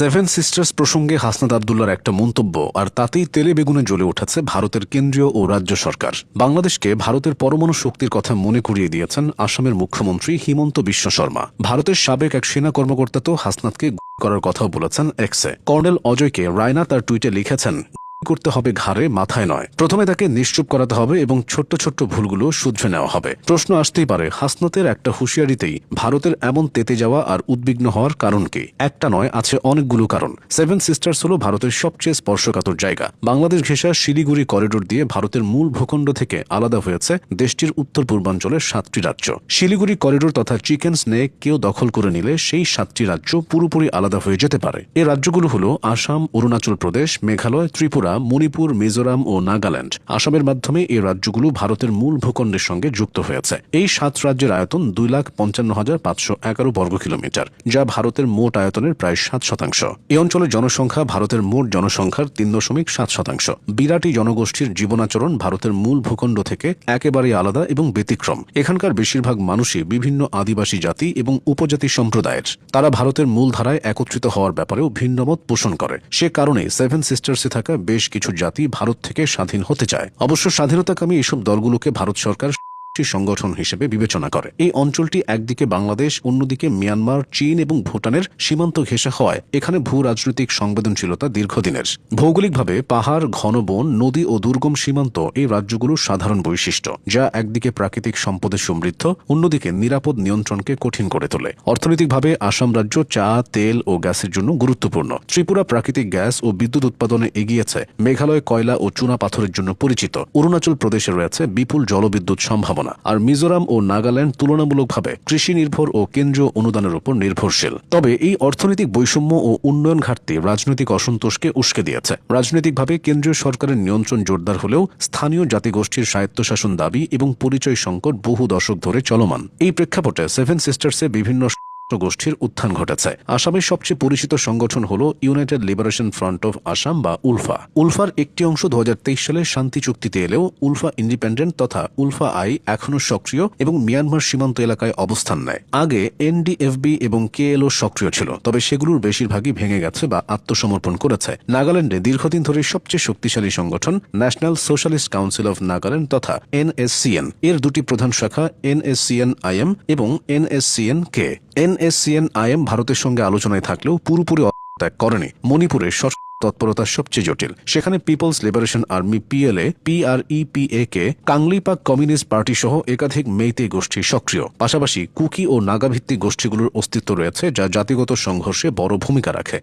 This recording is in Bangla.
সেভেন সিস্টার্স প্রসঙ্গে হাসনাদ আবদুল্লার একটা মন্তব্য, আর তাতেই তেলে বেগুনে জ্বলে উঠেছে ভারতের কেন্দ্রীয় ও রাজ্য সরকার। বাংলাদেশকে ভারতের পরমাণু শক্তির কথা মনে করিয়ে দিয়েছেন আসামের মুখ্যমন্ত্রী হিমন্ত বিশ্ব শর্মা। ভারতের সাবেক এক সেনা কর্মকর্তা তো হাসনাতকে করার কথাও বলেছেন এক্সে। কর্নেল অজয়কে রায়না তার টুইটে লিখেছেন করতে হবে ঘাড়ে, মাথায় নয়। প্রথমে তাকে নিশ্চুপ করাতে হবে এবং ছোট্ট ছোট্ট ভুলগুলো শুধরে নেওয়া হবে। প্রশ্ন আসতেই পারে, হাসনাতের একটা হুঁশিয়ারিতেই ভারতের এমন তেতে যাওয়া আর উদ্বিগ্ন হওয়ার কারণ কি? একটা নয়, আছে অনেকগুলো কারণ। সেভেন সিস্টার্স হল ভারতের সবচেয়ে স্পর্শকাতর জায়গা। বাংলাদেশ ঘেঁষা শিলিগুড়ি করিডোর দিয়ে ভারতের মূল ভূখণ্ড থেকে আলাদা হয়েছে দেশটির উত্তর পূর্বাঞ্চলের সাতটি রাজ্য। শিলিগুড়ি করিডোর তথা চিকেন স্নেক কেউ দখল করে নিলে সেই সাতটি রাজ্য পুরোপুরি আলাদা হয়ে যেতে পারে। এ রাজ্যগুলো হল আসাম, অরুণাচল প্রদেশ, মেঘালয়, ত্রিপুরা। মণিপুর, মিজোরাম ও নাগাল্যান্ড আসামের মাধ্যমে এই রাজ্যগুলো ভারতের মূল ভূখণ্ডের সঙ্গে যুক্ত হয়েছে। এই সাত রাজ্যের আয়তন দুই লাখ পঞ্চান্ন হাজার পাঁচশো এগারো বর্গ কিলোমিটার, যা ভারতের মোট আয়তনের প্রায় সাত শতাংশ। এই অঞ্চলের জনসংখ্যা ভারতের মোট জনসংখ্যার তিন দশমিক সাত শতাংশ। বিরাটি জনগোষ্ঠীর জীবনাচরণ ভারতের মূল ভূখণ্ড থেকে একেবারে আলাদা এবং ব্যতিক্রম। এখানকার বেশিরভাগ মানুষই বিভিন্ন আদিবাসী জাতি এবং উপজাতি সম্প্রদায়ের। তারা ভারতের মূল ধারায় একত্রিত হওয়ার ব্যাপারেও ভিন্নমত পোষণ করে। সে কারণে সেভেন সিস্টার্সে থাকা বেশ কিছু জাতি ভারত থেকে স্বাধীন হতে চায়। অবশ্য স্বাধীনতাকামী এসব দলগুলোকে ভারত সরকার একটি সংগঠন হিসেবে বিবেচনা করে। এই অঞ্চলটি একদিকে বাংলাদেশ, অন্যদিকে মিয়ানমার, চীন এবং ভুটানের সীমান্ত ঘেঁষা হওয়ায় এখানে ভূ রাজনৈতিক সংবেদনশীলতা দীর্ঘদিনের। ভৌগোলিকভাবে পাহাড়, ঘন বন, নদী ও দুর্গম সীমান্ত এই রাজ্যগুলোর সাধারণ বৈশিষ্ট্য, যা একদিকে প্রাকৃতিক সম্পদে সমৃদ্ধ, অন্যদিকে নিরাপদ নিয়ন্ত্রণকে কঠিন করে তোলে। অর্থনৈতিকভাবে আসাম রাজ্য চা, তেল ও গ্যাসের জন্য গুরুত্বপূর্ণ। ত্রিপুরা প্রাকৃতিক গ্যাস ও বিদ্যুৎ উৎপাদনে এগিয়েছে। মেঘালয়, কয়লা ও চুনা পাথরের জন্য পরিচিত। অরুণাচল প্রদেশে রয়েছে বিপুল জলবিদ্যুৎ সম্ভাবনা। আর মিজোরাম ও নাগাল্যান্ড তুলনামূলকভাবে কৃষি নির্ভর ও কেন্দ্রীয় অনুদানের উপর নির্ভরশীল। তবে এই অর্থনৈতিক বৈষম্য ও উন্নয়ন ঘাটতি রাজনৈতিক অসন্তোষকে উস্কে দিয়েছে। রাজনৈতিকভাবে কেন্দ্রীয় সরকারের নিয়ন্ত্রণ জোরদার হলেও স্থানীয় জাতিগোষ্ঠীর স্বায়ত্তশাসন দাবি এবং পরিচয় সংকট বহু দশক ধরে চলমান। এই প্রেক্ষাপটে সেভেন সিস্টার্সে বিভিন্ন গোষ্ঠীর উত্থান ঘটেছে। আসামের সবচেয়ে পরিচিত সংগঠন হল United Liberation Front of Assam বা উলফা। উলফার একটি অংশ দু সালে শান্তি চুক্তিতে এলেও উলফা ইন্ডিপেন্ডেন্ট তথা উলফা আই এখনও সক্রিয় এবং মিয়ানমার সীমান্ত এলাকায় অবস্থান নেয়। আগে এনডিএফবি এবং কেএলও সক্রিয় ছিল, তবে সেগুলোর বেশিরভাগই ভেঙে গেছে বা আত্মসমর্পণ করেছে। নাগাল্যান্ডে দীর্ঘদিন ধরে সবচেয়ে শক্তিশালী সংগঠন National Socialist Council of Nagaland তথা এনএসসিএন। এর দুটি প্রধান শাখা এনএসসিএন আইএম এবং এনএসসিএন কে এনএসসিএন আইএম ভারতের সঙ্গে আলোচনায় থাকলেও পুরোপুরি অত্যাগ করেনি। মণিপুরের তৎপরতা সবচেয়ে জটিল। সেখানে People's Liberation Army PLA, PREPAK, Kangleipak communist party সহ একাধিক মেইতে গোষ্ঠী সক্রিয়। পাশাপাশি কুকি ও নাগাভিত্তিক গোষ্ঠীগুলোর অস্তিত্ব রয়েছে, যা জাতিগত সংঘর্ষে বড় ভূমিকা রাখে।